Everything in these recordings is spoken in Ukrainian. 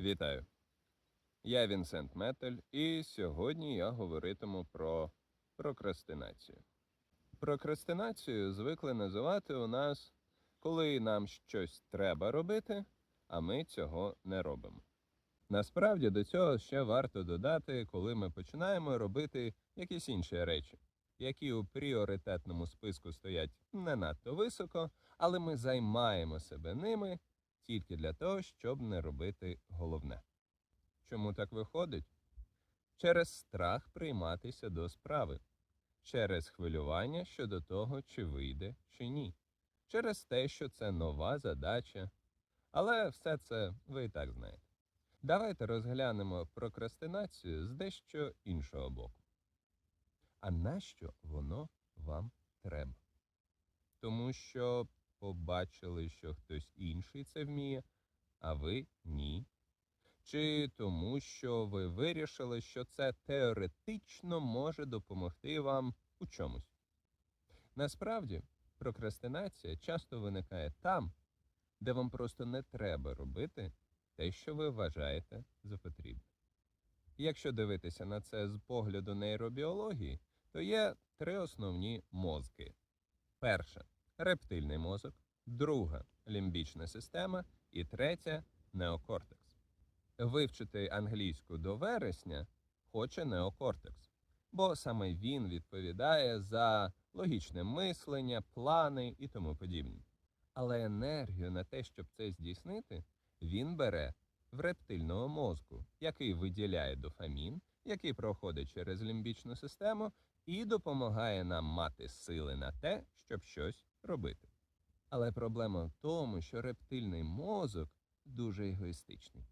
Вітаю! Я Вінсент Метель, і сьогодні я говоритиму про прокрастинацію. Прокрастинацію звикли називати у нас, коли нам щось треба робити, а ми цього не робимо. Насправді до цього ще варто додати, коли ми починаємо робити якісь інші речі, які у пріоритетному списку стоять не надто високо, але ми займаємо себе ними тільки для того, щоб не робити головне. Чому так виходить? Через страх прийматися до справи, через хвилювання щодо того, чи вийде, чи ні, через те, що це нова задача. Але все це ви і так знаєте. Давайте розглянемо прокрастинацію з дещо іншого боку. А нащо воно вам треба? Тому що побачили, що хтось інший це вміє, а ви ні. Чи тому, що ви вирішили, що це теоретично може допомогти вам у чомусь? Насправді, прокрастинація часто виникає там, де вам просто не треба робити те, що ви вважаєте за потрібне. Якщо дивитися на це з погляду нейробіології, то є три основні мозки. Перше рептильний мозок, друга лімбічна система і третя неокортекс. Вивчити англійську до вересня хоче неокортекс, бо саме він відповідає за логічне мислення, плани і тому подібне. Але енергію на те, щоб це здійснити, він бере в рептильного мозку, який виділяє дофамін, який проходить через лімбічну систему і допомагає нам мати сили на те, щоб щось робити. Але проблема в тому, що рептильний мозок дуже егоїстичний.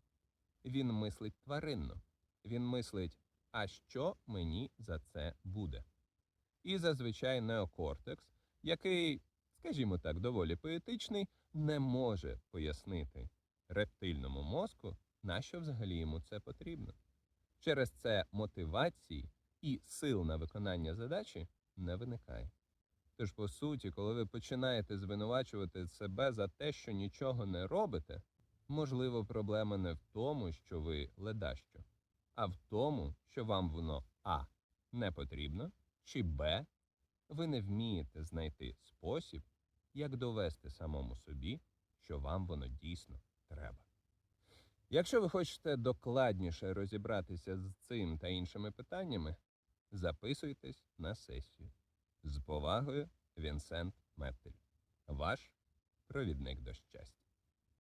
Він мислить тваринно. Він мислить, а що мені за це буде? І зазвичай неокортекс, який, скажімо так, доволі поетичний, не може пояснити рептильному мозку, на що взагалі йому це потрібно. Через це мотивації і сил на виконання задачі не виникає. Тож, по суті, коли ви починаєте звинувачувати себе за те, що нічого не робите, можливо, проблема не в тому, що ви ледащо, а в тому, що вам воно А не потрібно, чи Б, ви не вмієте знайти спосіб, як довести самому собі, що вам воно дійсно треба. Якщо ви хочете докладніше розібратися з цим та іншими питаннями, записуйтесь на сесію. З повагою, Вінсент Меттель, ваш провідник до щастя.